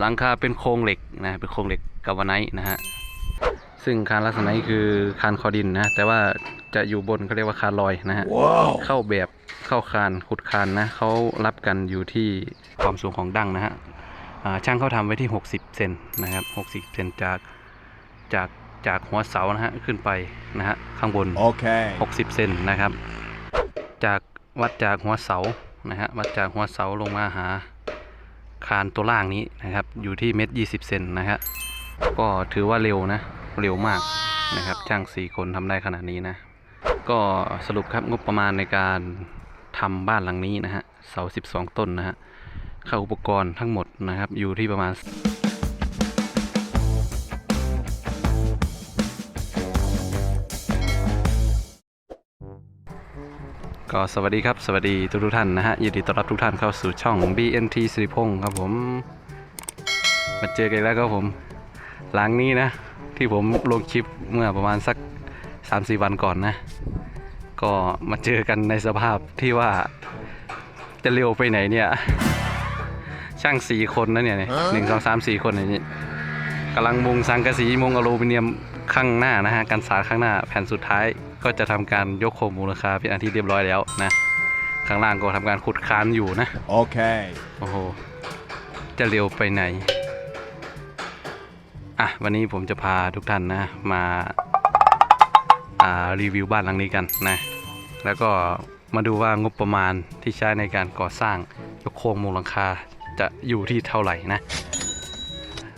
หลังคาเป็นโครงเหล็กนะเป็นโครงเหล็กกาวาไนท์นะฮะซึ่งคานลักษณะนี้คือคานคอดินนะ แต่ว่าจะอยู่บนเขาเรียกว่าคานลอยนะฮะเข้าแบบเข้าคานขุดคานนะเขารับกันอยู่ที่ความสูงของดั้งนะฮะอ่าช่างเขาทำไว้ที่ 60 เซนนะครับ 60 เซนจากจากจากหัวเสานะฮะขึ้นไปนะฮะข้างบน Okay. 60 เซนนะครับ จากวัดจากหัวเสานะฮะวัดจากหัวเสาลงมาหา คานตัวล่างนี้นะครับ อยู่ที่เมตรยีเซนนะฮะก็ถือว่าเร็วนะ เร็วมากนะครับช่างสี่คนทำได้ขนาดนี้นะ ก็สรุปครับงบประมาณในการทำบ้านหลังนี้นะฮะเสา12ต้นนะฮะค่าอุปกรณ์ทั้งหมดนะครับ อยู่ที่ประมาณ ก็สวัสดีครับสวัสดีทุกทุกท่านนะฮะยินดีต้อนรับทุกท่านเข้าสู่ช่อง BNT สิริพงศ์ครับผมมาเจอกันอีกแล้วครับผม หลังนี้นะ ที่ผมลงคลิปเมื่อประมาณสัก 3-4 วันก่อนนะ ก็มาเจอกันในสภาพที่ว่าจะเร็วไปไหนเนี่ย ช่างสี่คนนะเนี่ยหนึ่งสองสามสี่คนอย่างนี้กำลังมุงสังกะสีมุงอลูมิเนียม ข้างหน้านะฮะกันสาดข้างหน้าแผ่นสุดท้ายก็จะทำการยกโครงมูลค่าเป็นอันที่เรียบร้อยแล้วนะ ข้างล่างก็ทำการขุดคานอยู่นะ Okay. โอ้โห จะเร็วไปไหน อะ วันนี้ผมจะพาทุกท่านนะ มาอ่ารีวิวบ้านหลังนี้กันนะ แล้วก็มาดูว่างบประมาณที่ใช้ในการก่อสร้างยกโครงมุงหลังคาจะอยู่ที่เท่าไหร่นะ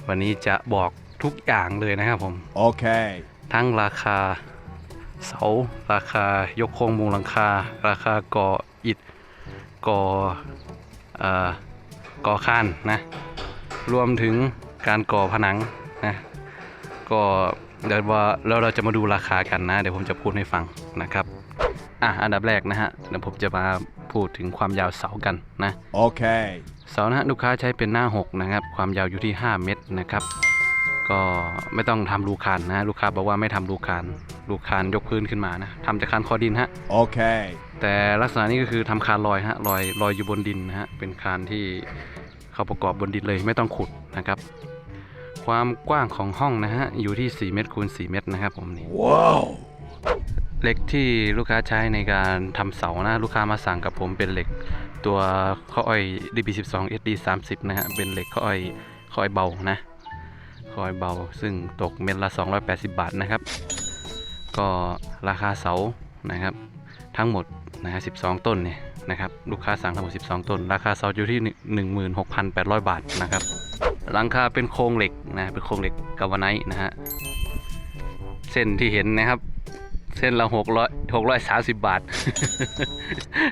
วันนี้จะบอก ทุกอย่างเลยนะครับผม Okay. ทั้งราคาเสาราคายกโครงมุงหลังคา ราคาก่ออิฐก่อเอ่อก่อข้านนะรวมถึงการก่อผนังนะก็เดี๋ยวว่าแล้วเราจะมาดูราคากันนะ เดี๋ยวผมจะพูดให้ฟังนะครับอะอันดับแรกนะฮะเดี๋ยวผมจะมาพูดถึงความยาวเสากันนะ Okay. เสานะฮะลูกค้าใช้เป็นหน้า 6 นะครับ ความยาวอยู่ที่ 5 เมตรนะครับ ก็ไม่ต้องทำรูคานนะ ลูกค้าบอกว่าไม่ทำรูคานรูคานยกพื้นขึ้นมานะทำจากคานคอดินฮะ Okay. แต่ลักษณะนี้ก็คือทำคานลอยฮะลอยลอยอยู่บนดินนะฮะเป็นคานที่เขาประกอบบนดินเลยไม่ต้องขุดนะครับ ความกว้างของห้องนะฮะอยู่ที่ 4 เมตรคูณ4เมตรนะครับผมนี่ Whoa. เหล็กที่ลูกค้าใช้ในการทำเสานะลูกค้ามาสั่งกับผมเป็นเหล็กตัวข้ออ้อย DB12 SD 30 นะฮะเป็นเหล็กข้ออ้อยข้ออ้อยเบานะ ข้อยเบา ซึ่งตกเม็ดละ 280 บาทนะครับ ก็ราคาเสานะครับ ทั้งหมดนะฮะ12 ต้นเนี่ยนะครับ ลูกค้าสั่งทั้งหมด 12 ต้น ราคาเสาอยู่ที่ 16,800 บาทนะครับหลังคาเป็นโครงเหล็กนะเป็นโครงเหล็กกาวาไนท์นะฮะเส้นที่เห็นนะครับ เส้นละหกร้อยหกร้อยสามสิบบาท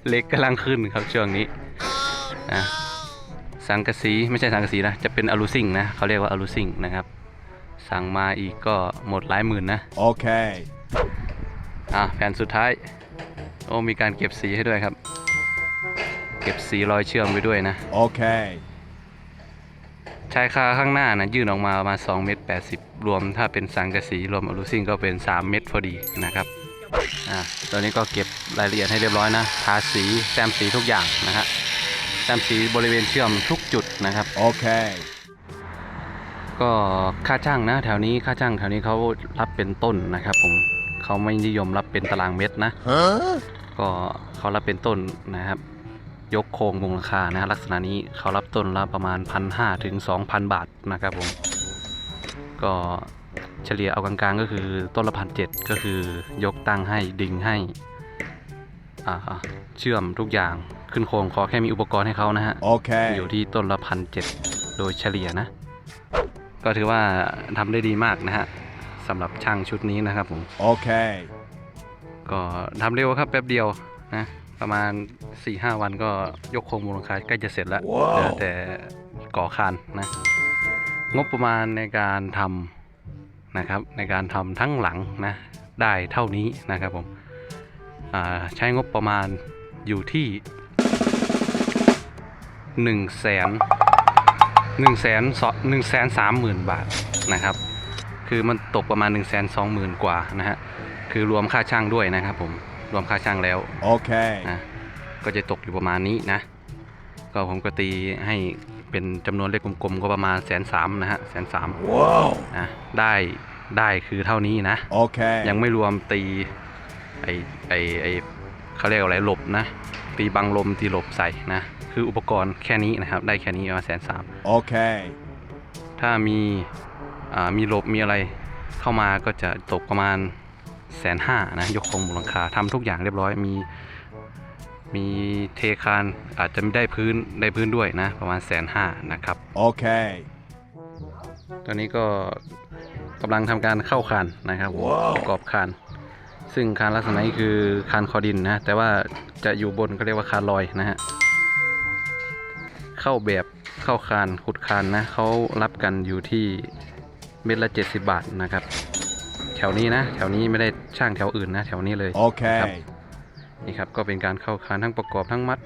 เหล็กกำลังขึ้นครับช่วงนี้นะ สังกะสีไม่ใช่สังกะสีนะ จะเป็นอลูซิงนะเขาเรียกว่าอลูซิงนะครับ สั่งมาอีกก็หมดหลายหมื่นนะ Okay. อะแผ่นสุดท้าย โอ้มีการเก็บสีให้ด้วยครับ เก็บสีรอยเชื่อมไว้ด้วยนะ Okay. ชายคาข้างหน้านะยื่นออกมาประมาณ2เมตร80 รวมถ้าเป็นสังกะสีรวมอลูซิงก็เป็น 3 เมตรพอดีนะครับอ่าตอนนี้ก็เก็บรายละเอียดให้เรียบร้อยนะ ทาสีแต้มสีทุกอย่างนะฮะ แต้มสีบริเวณเชื่อมทุกจุดนะครับ Okay. ก็ค่าจ้างนะ แถวนี้ค่าจ้างแถวนี้เขารับเป็นต้นนะครับ ผมเขาไม่นิยมรับเป็นตารางเมตรนะ Huh? ก็เขารับเป็นต้นนะครับ ยกโครงมูลค่านะฮะลักษณะนี้เขารับต้นละประมาณ1,500ถึง2,000บาทนะครับผม ก็เฉลี่ยเอากลางๆก็คือต้นละพันเก็คือยกตั้งให้ดึงให้อ่าเชื่อมทุกอย่าง ขึ้นโครงขอแค่มีอุปกรณ์ให้เขานะฮะ Okay. อยู่ที่ต้นละพันเโดยเฉลี่ยนะ ก็ถือว่าทำได้ดีมากนะฮะสำหรับช่างชุดนี้นะครับผม Okay. ก็ทำเร็วครับแป๊บเดียวนะประมาณ4-5วันก็ยกโครงมูลค่าใกล้จะเสร็จแล้วว้าวเหลือแต่ก่อคานนะ งบประมาณในการทำนะครับ ในการทำทั้งหลังนะได้เท่านี้นะครับผมอ่าใช้งบประมาณอยู่ที่ 1นึ่งแสนหนึ่งแสนหนึ่งแสนสามหมื่นบาทนะครับ คือมันตกประมาณ1นึ่งแสนสองหมื่นกว่านะฮะคือรวมค่าช่างด้วยนะครับผมรวมค่าช่างแล้ว Okay. นะก็จะตกอยู่ประมาณนี้นะ ก็ผมก็ตีให้เป็นจำนวนเลขกลมๆก็ประมาณแสนสามนะฮะแสนสาม Whoa. นะได้ได้คือเท่านี้นะ Okay. ยังไม่รวมตีไอไอไอเขาเรียกว่าอะไรหลบนะ ตีบังลมตีหลบใส่นะ คืออุปกรณ์แค่นี้นะครับ ได้แค่นี้ประมาณแสนสาม Okay. ถ้ามีอ่ามีหลบมีอะไรเข้ามาก็จะตกประมาณแสนห้านะ ยกโครงมูลหลังคาทำทุกอย่างเรียบร้อย มีมีเทคานอาจจะไม่ได้พื้นได้พื้นด้วยนะ ประมาณแสนห้านะครับ Okay. ตอนนี้ก็กำลังทำการเข้าคานนะครับผมว้าวประกอบคาน ซึ่งคานลักษณะนี้คือคานคอดินนะ แต่ว่าจะอยู่บนก็เรียกว่าคานลอยนะฮะ เข้าแบบเข้าคานขุดคานนะเขารับกันอยู่ที่เม็ดละ 70 บาทนะครับ แถวนี้นะ แถวนี้ไม่ได้ช่างแถวอื่นนะ แถวนี้เลย Okay. นี่ครับก็เป็นการเข้าคานทั้งประกอบทั้งมัด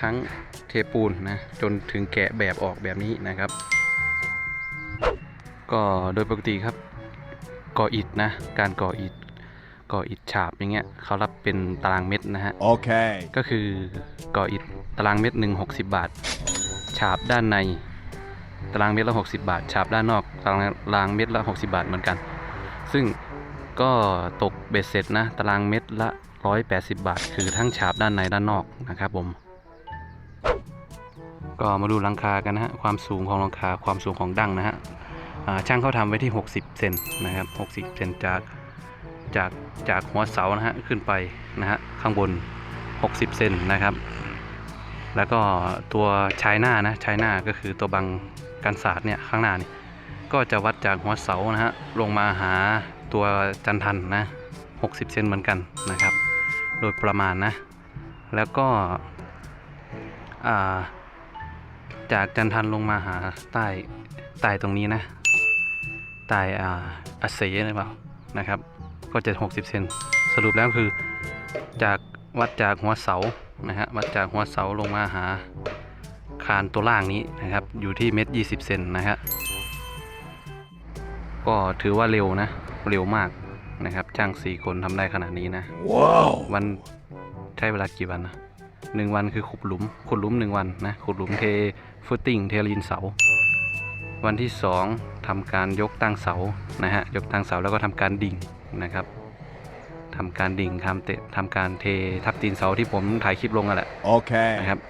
ทั้งเทปูนนะจนถึงแกะแบบออกแบบนี้นะครับ ก็โดยปกติครับก่ออิฐนะ การก่ออิฐ ก่ออิฐฉาบอย่างเงี้ยเขารับเป็นตารางเม็ดนะฮะ Okay. ก็คือก่ออิฐตารางเม็ดหนึ่งหกสิบบาท ฉาบด้านใน ตารางเม็ดละ60บาท ฉาบด้านนอกตารางตารางเม็ดละ60บาทเหมือนกัน ซึ่งก็ตกเบ็ดเสร็จนะ ตารางเม็ดละ180บาท คือทั้งฉาบด้านในด้านนอกนะครับผมก็มาดูหลังคากันนะฮะ ความสูงของหลังคา ความสูงของดั้งนะฮะอ่าช่างเขาทำไว้ที่ 60 เซนนะครับ 60 เซนจาก จากจากหัวเสานะฮะขึ้นไปนะฮะข้างบน 60 เซนนะครับ แล้วก็ตัวชายหน้านะชายหน้าก็คือตัวบังกันศาสตร์เนี่ยข้างหน้านี่ก็จะวัดจากหัวเสานะฮะลงมาหาตัวจันทันนะ60 เซนเหมือนกันนะครับ โดยประมาณนะ แล้วก็าจากจันทันลงมาหาใต้ใต้ตรงนี้นะใต้อาอาเซหรือเปล่านะครับ ก็จะ 60 เซนสรุปแล้วคือจากวัดจากหัวเสานะฮะวัดจากหัวเสาลงมาหาคานตัวล่างนี้นะครับ อยู่ที่เมตรยีเซนนะฮะก็ถือว่าเร็วนะ เร็วมากนะครับจ้างสี่คนทำได้ขนาดนี้นะ Whoa. วันใช้เวลากี่วันนะหนึ่งวันคือขุดหลุม ขุดหลุมหนึ่งวันนะ ขุดหลุมเทฟุตติ้งเทลีนเสา วันที่สองทำการยกตั้งเสานะฮะ ยกตั้งเสาแล้วก็ทำการดิ่ง นะครับทำการดิ่งทำเตะทำการเททับตีนเสาที่ผมถ่ายคลิปลงกันแหละ Okay. นะครับ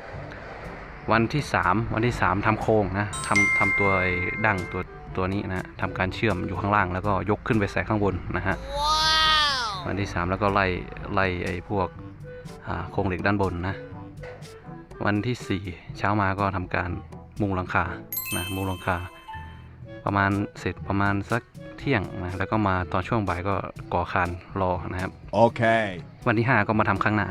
วันที่สามวันที่สามทำโครงนะทำทำตัวไอ้ดั้งตัวตัวนี้นะทำการเชื่อมอยู่ข้างล่างแล้วก็ยกขึ้นไปใส่ข้างบนนะฮะวันที่ 3 แล้วก็ไล่ไล่ไอ้พวกอ่าโครงเหล็กด้านบนนะ วันที่ 4 เช้ามาก็ทำการมุงหลังคานะมุงหลังคา ประมาณเสร็จประมาณสัก เที่ยงนะแล้วก็มาตอนช่วงบ่ายก็ก่อคานรอนะครับ Okay. วันที่ 5 ก็มาทำข้างหน้า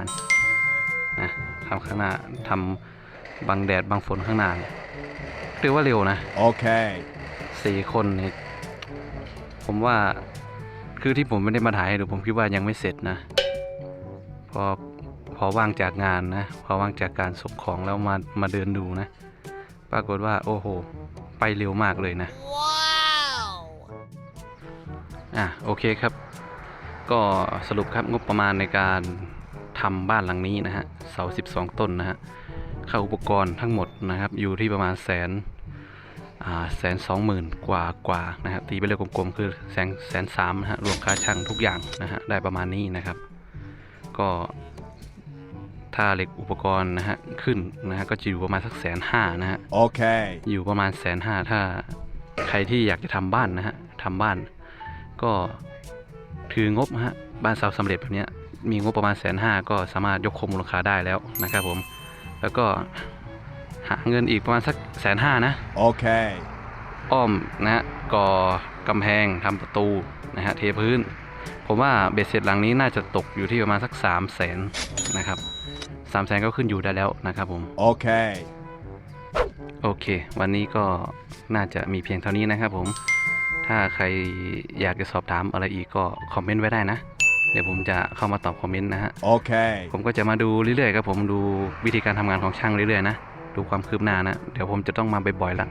นะทำข้างหน้าทำบังแดดบังฝนข้างหน้าเรียกว่าเร็วนะ Okay. สี่คนเนี่ยผมว่าคือที่ผมไม่ได้มาถ่ายให้ดูผมคิดว่ายังไม่เสร็จนะ พอพอว่างจากงานนะ พอว่างจากการส่งของแล้วมามาเดินดูนะ ปรากฏว่าโอ้โห ไปเร็วมากเลยนะ อะโอเคครับ ก็สรุปครับงบประมาณในการทำบ้านหลังนี้นะฮะเสา 12 ต้นนะฮะค่าอุปกรณ์ทั้งหมดนะครับอยู่ที่ประมาณแสนอ่าแสนสองหมื่นกว่ากว่านะครับตีไปเลยกลมๆคือแสนแสนสามนะฮะรวมค่าช่างทุกอย่างนะฮะได้ประมาณนี้นะครับ ก็ถ้าเหล็กอุปกรณ์นะฮะขึ้นนะฮะก็จะอยู่ประมาณสักแสนห้านะฮะ Okay. อยู่ประมาณแสนห้าถ้าใครที่อยากจะทำบ้านนะฮะทำบ้าน ก็ถืองบนะฮะบ้านเสาสำเร็จแบบเนี้ยมีงบประมาณแสนห้าก็สามารถยกคมมูลค่าได้แล้วนะครับผม แล้วก็หาเงินอีกประมาณสักแสนห้านะ Okay. อ้อมนะฮะก่อกำแพงทำประตูนะฮะเทพื้น ผมว่าเบ็ดเสร็จหลังนี้น่าจะตกอยู่ที่ประมาณสัก3 0 0แสนนะครับสามแสนก็ขึ้นอยู่ได้แล้วนะครับผม Okay. โอเค วันนี้ก็น่าจะมีเพียงเท่านี้นะครับผม ถ้าใครอยากจะสอบถามอะไรอีกก็คอมเมนต์ไว้ได้นะ เดี๋ยวผมจะเข้ามาตอบคอมเมนต์นะฮะ Okay. ผมก็จะมาดูเรื่อยๆครับผมดูวิธีการทำงานของช่างเรื่อยๆนะ ดูความคืบหน้านะ เดี๋ยวผมจะต้องมาบ่อยๆละ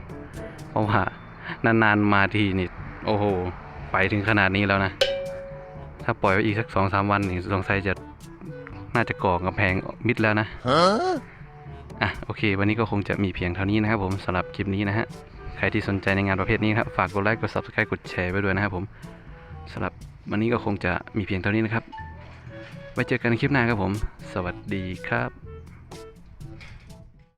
เพราะว่านานๆมาทีนี่โอ้โห ไปถึงขนาดนี้แล้วนะ ถ้าปล่อยไว้อีกสักสองสามวันนี่สงสัยจะน่าจะก่อกำแพงมิดแล้วนะ Huh? อะโอเค วันนี้ก็คงจะมีเพียงเท่านี้นะครับผมสำหรับคลิปนี้นะฮะ ใครที่สนใจในงานประเภทนี้ครับฝากกดไลค์กด subscribe กดแชร์ไว้ด้วยนะครับผมสำหรับวันนี้ก็คงจะมีเพียงเท่านี้นะครับ ไว้เจอกันในคลิปหน้าครับผม สวัสดีครับ